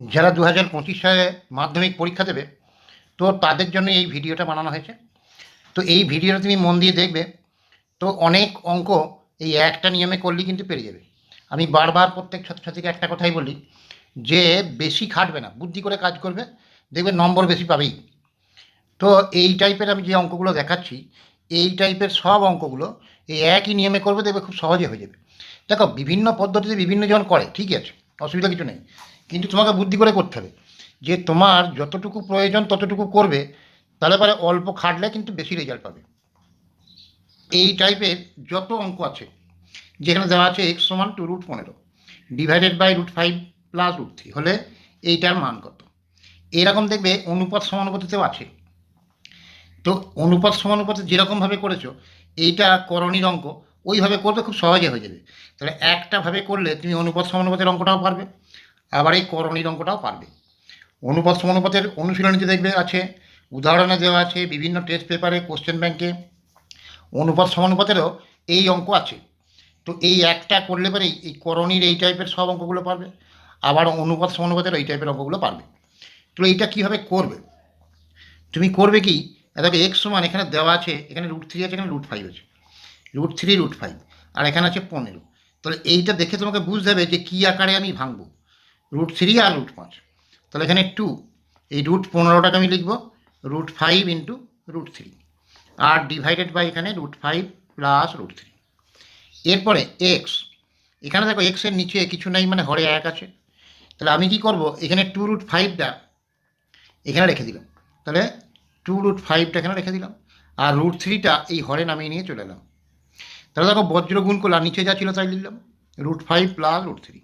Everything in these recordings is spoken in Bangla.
যারা দু হাজার পঁচিশ সালে মাধ্যমিক পরীক্ষা দেবে, তো তাদের জন্য এই ভিডিওটা বানানো হয়েছে। তো এই ভিডিওটা তুমি মন দিয়ে দেখবে, তো অনেক অঙ্ক এই একটা নিয়মে করলেই কিন্তু পেরে যাবে। আমি বারবার প্রত্যেক ছাত্রছাত্রীকে একটা কথাই বলি, যে বেশি খাটবে না, বুদ্ধি করে কাজ করবে, দেখবে নম্বর বেশি পাবেই। তো এই টাইপের আমি যে অঙ্কগুলো দেখাচ্ছি, এই টাইপের সব অঙ্কগুলো এই একই নিয়মে করবে, দেখবে খুব সহজে হয়ে যাবে। দেখো, বিভিন্ন পদ্ধতিতে বিভিন্ন জন করে ঠিক আছে, অসুবিধা কিছু নেই। কিন্তু তোমাকে বুদ্ধি করে করতে হবে। যে তোমার যতটুকু প্রয়োজন ততটুকু করবে, তাহলে পরে অল্প খাটলে কিন্তু বেশি রেজাল্ট পাবে। এই টাইপের যত অঙ্ক আছে, যেখানে দেওয়া আছে এক্স সমান টু রুট পনেরো divided by root five plus root three হলে এইটার মান কত? এরকম দেখবে অনুপাত সমানুপাতিতেও আছে। তো অনুপাত সমানুপাতে যেরকমভাবে করেছ, এইটা করণীর অঙ্ক, ওইভাবে করবে খুব সহজে হয়ে যাবে। তাহলে একটাভাবে করলে তুমি অনুপাত সমানুপাতের অঙ্কটাও পারবে। আবার এই করণীর অঙ্কটাও পারবে। অনুপাত সমানুপাতের অনুশীলনীতে দেখবে আছে, উদাহরণে দেওয়া আছে, বিভিন্ন টেস্ট পেপারে কোশ্চেন ব্যাংকে অনুপাত সমানুপাতেরও এই অঙ্ক আছে। তো এই একটা করলে পরেই এই করণীর এই টাইপের সব অঙ্কগুলো পারবে, আবার অনুপাত সমানুপাতের এই টাইপের অঙ্কগুলো পারবে। তো এইটা কীভাবে করবে? তুমি করবে কি? দেখো এক্স সমান এখানে দেওয়া আছে, এখানে রুট থ্রি আছে, এখানে রুট ফাইভ আছে। রুট থ্রি রুট ফাইভ আর এখানে আছে পনেরো। তাহলে এইটা দেখে তোমাকে বুঝতে হবে যে কী আকারে আমি ভাঙবো। রুট থ্রি আর রুট পাঁচ। তাহলে এখানে টু এই রুট পনেরোটাকে আমি লিখব root five into root three R divided by এখানে root five plus root three এরপরে এক্স এখানে দেখো এক্সের নিচে কিছু নেই মানে হরে এক আছে। তাহলে আমি কি করব? এখানে টু রুট ফাইভটা এখানে রেখে দিলাম। তাহলে টু রুট ফাইভটা এখানে রেখে দিলাম। আর রুট থ্রিটা এই হরে নামিয়ে নিয়ে চলে এলাম। তাহলে দেখো বজ্র গুণ করলে নিচে যা ছিল তাই লিখলাম। Root five plus root three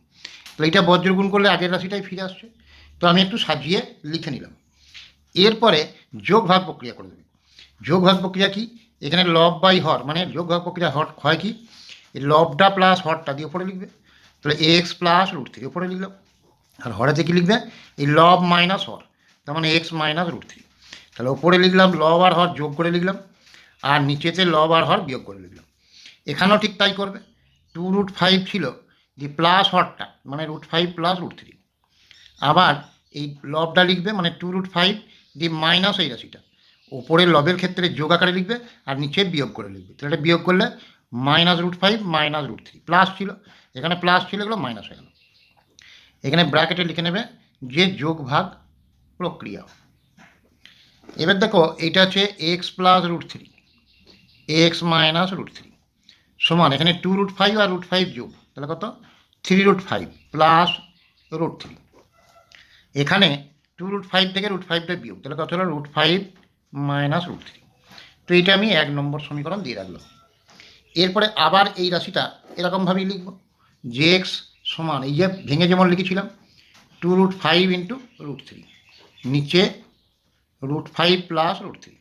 তাহলে এটা বজ্রগুণ করলে আগের রাশিটাই ফিরে আসছে। তো আমি একটু সাজিয়ে লিখে নিলাম। এরপরে যোগ ভাগ প্রক্রিয়া করে দেবে। যোগ ভাগ প্রক্রিয়া কি? এখানে লব বাই হর মানে যোগ ভাগ প্রক্রিয়া হট হয় কি? লবটা প্লাস হরটা দিয়ে উপরে লিখবে। তাহলে এক্স প্লাস রুট থ্রি উপরে লিখলাম। আর হরেতে কি লিখবে? এই লব মাইনাস হর, তার মানে এক্স মাইনাস রুট থ্রি তাহলে ওপরে লিখলাম লব আর হর যোগ করে লিখলাম। আর নিচেতে লব আর হর বিয়োগ করে লিখলাম। এখানেও ঠিক তাই করবে। টু রুট ফাইভ ছিল দি প্লাস হরটা মানে root five plus root three আবার এই লবটা লিখবে মানে টু রুট ফাইভ দি মাইনাস এই রাশিটা। ওপরের লবের ক্ষেত্রে যোগ আকারে লিখবে, আর নিচে বিয়োগ করে লিখবে। তাহলে এটা বিয়োগ করলে minus root five minus root three plus ছিল, এখানে প্লাস ছিল, এগুলো মাইনাস হয়ে গেল। এখানে ব্র্যাকেটে লিখে নেবে যে যোগ ভাগ প্রক্রিয়া। এবার দেখো, এটা হচ্ছে x plus root three x minus root three সমান, এখানে টু রুট ফাইভ আর রুট ফাইভ যোগ, তাহলে কত? Three root five plus root three এখানে টু রুট ফাইভ থেকে রুট ফাইভটা বিয়োগ, তাহলে কত হলো? Root five minus root three তো এটা আমি এক নম্বর সমীকরণ দিয়ে রাখলাম। এরপরে আবার এই রাশিটা এরকমভাবেই লিখব। যে এক্স সমান, এই যে ভেঙে যেমন লিখেছিলাম two root five into root three নিচে root five plus root three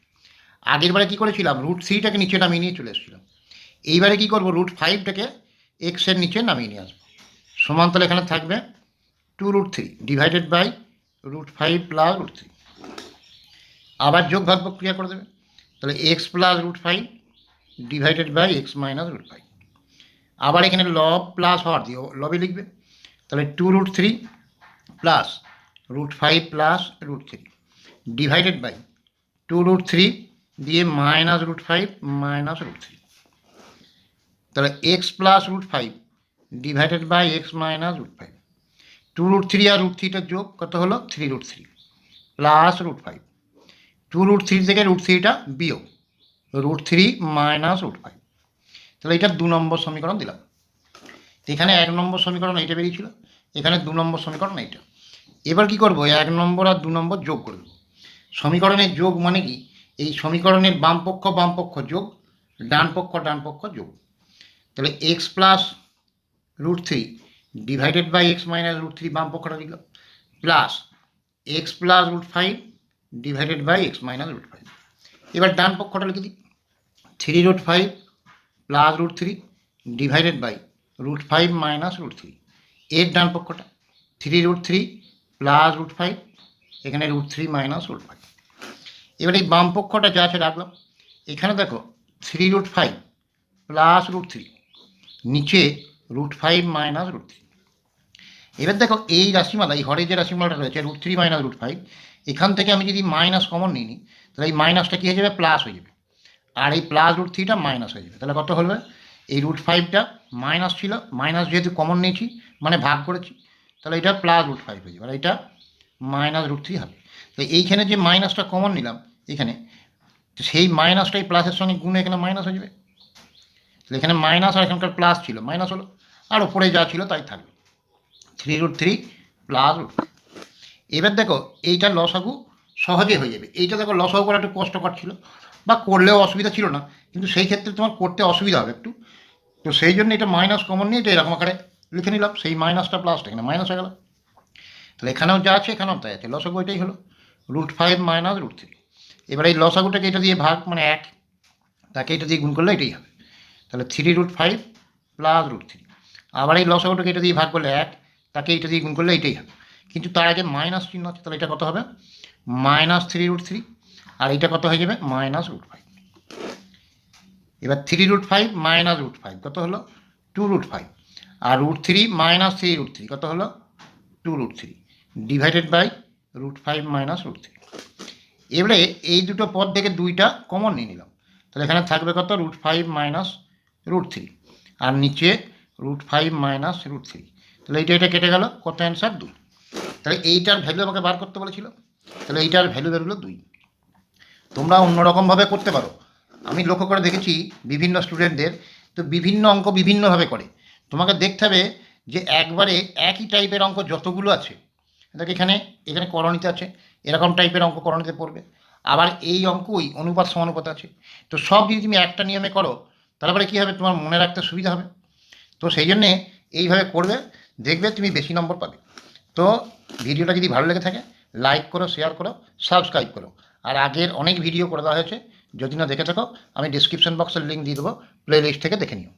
আগের বারে কী করেছিলাম? রুট থ্রিটাকে নিচে নামিয়ে নিয়ে চলে এসেছিলাম। এইবারে কী করব? রুট ফাইভটাকে এক্সের নিচে নামিয়ে নিয়ে আসব। সমান তাহলে এখানে থাকবে two root three divided by root five plus root three আবার যোগ ভাগ প্রক্রিয়া করে দেবে। তাহলে x plus root five divided by x minus root five আবার এখানে লব প্লাস হর দিয়ে লবে লিখবে। তাহলে two root three plus root five plus root three divided by two root three দিয়ে minus root five minus root three তাহলে x plus root five divided by x minus root five two root three R root থ্রিটার যোগ কত হলো? Three root three plus root five two root three থেকে রুট থ্রিটা বিয়োগ। Root three minus root five তাহলে এটা দু নম্বর সমীকরণ দিলাম। এখানে এক নম্বর সমীকরণ এইটা বেরিয়েছিল। এখানে দু নম্বর সমীকরণ এইটা। এবার কি করব? এক নম্বর আর দু নম্বর যোগ করে দেবো। সমীকরণের যোগ মানে কি? এই সমীকরণের বাম পক্ষ বাম পক্ষ যোগ ডান পক্ষ ডান পক্ষ যোগ। তাহলে x plus root three divided by x minus root three বাম পক্ষটা লিখলাম plus x plus root five divided by x minus root five এবার ডান পক্ষটা লিখে দিই three root five plus root three divided by root five minus root three এর ডান পক্ষটা three root three plus root five এখানে root three minus root five এবার এই বাম পক্ষটা যা আছে রাখলাম, এখানে দেখো three root five plus root three নিচে root five minus root three এবার দেখো এই রাশিমালা, এই হরে যে রাশিমালাটা রয়েছে root three minus root five এখান থেকে আমি যদি মাইনাস কমন নিই নি তাহলে এই মাইনাসটা কী হয়ে যাবে? প্লাস হয়ে যাবে। আর এই প্লাস রুট থ্রিটা মাইনাস হয়ে যাবে। তাহলে কত হবে এই রুট ফাইভটা মাইনাস ছিল মাইনাস যেহেতু কমন নিয়েছি মানে ভাগ করেছি, তাহলে এটা প্লাস রুট ফাইভ হয়ে যাবে। আর এটা মাইনাস রুট থ্রি হবে। তো এইখানে যে মাইনাসটা কমন নিলাম, এখানে সেই মাইনাসটাই প্লাসের সঙ্গে গুণে এখানে মাইনাস হয়ে যাবে। এখানে মাইনাস আর এখানকার প্লাস ছিল। মাইনাস হলো, আর ওপরে যা ছিল তাই থাকবে। Three root three plus root এবার দেখো, এইটা লসাগু সহজে হয়ে যাবে। এইটা দেখো, লসাগু করা একটু কষ্টকর ছিল, বা করলেও অসুবিধা ছিল না, কিন্তু সেই ক্ষেত্রে তোমার করতে অসুবিধা হবে একটু। তো সেই জন্য এটা মাইনাস কমন নিয়ে এটা এরকম আকারে লিখে নিলাম, সেই মাইনাসটা প্লাসটা এখানে মাইনাস হয়ে গেল। তাহলে এখানেও যা আছে, এখানেও তাই আছে। লসাগু এটাই হলো root five minus root three এবার এই লসাগুটাকে এটা দিয়ে ভাগ মানে এক, তাকে এটা দিয়ে গুণ করলে এটাই হবে। তাহলে three root five plus root three আবার এই লসাগুটাকে এটা দিয়ে ভাগ করলে এক, তাকে এটা দিয়ে গুণ করলে এটাই হবে। কিন্তু তার আগে মাইনাস চিহ্ন আছে, তাহলে এটা কত হবে? মাইনাস থ্রি রুট থ্রি আর এটা কত হয়ে যাবে? মাইনাস রুট ফাইভ এবার three root five minus root five কত হলো? টু রুট ফাইভ আর root three minus three root three কত হলো? Two root three divided by root five minus root three এবারে এই দুটো পদ থেকে দুইটা কমন নিয়ে নিলাম। তাহলে এখানে থাকবে কত? Root five minus root three আর নিচে root five minus root three তাহলে এইটা এটা কেটে গেল, কত অ্যান্সার দুই। তাহলে এইটার ভ্যালু আমাকে বার করতে বলেছিল, তাহলে এইটার ভ্যালু বেরোলো দুই। তোমরা অন্যরকমভাবে করতে পারো। আমি লক্ষ্য করে দেখেছি বিভিন্ন স্টুডেন্টদের তো বিভিন্ন অঙ্ক বিভিন্নভাবে করে। তোমাকে দেখতে হবে যে একবারে একই টাইপের অঙ্ক যতগুলো আছে, দেখ এখানে এখানে করণীতে আছে, এরকম টাইপের অঙ্ক করণীতে পড়বে। আবার এই অঙ্কই অনুপাত সমানুপাত আছে। তো সব যদি তুমি একটা নিয়মে করো তারপরে কী হবে? তোমার মনে রাখতে সুবিধা হবে। তো সেই জন্যে এইভাবে করবে, দেখবে তুমি বেশি নম্বর পাবে। তো ভিডিওটা যদি ভালো লেগে থাকে লাইক করো শেয়ার করো সাবস্ক্রাইব করো। আর আগের অনেক ভিডিও করে দেওয়া হয়েছে, যদি না দেখে থাকো, আমি ডিসক্রিপশন বক্সের লিঙ্ক দিয়ে দেবো প্লে লিস্ট থেকে দেখে নিও।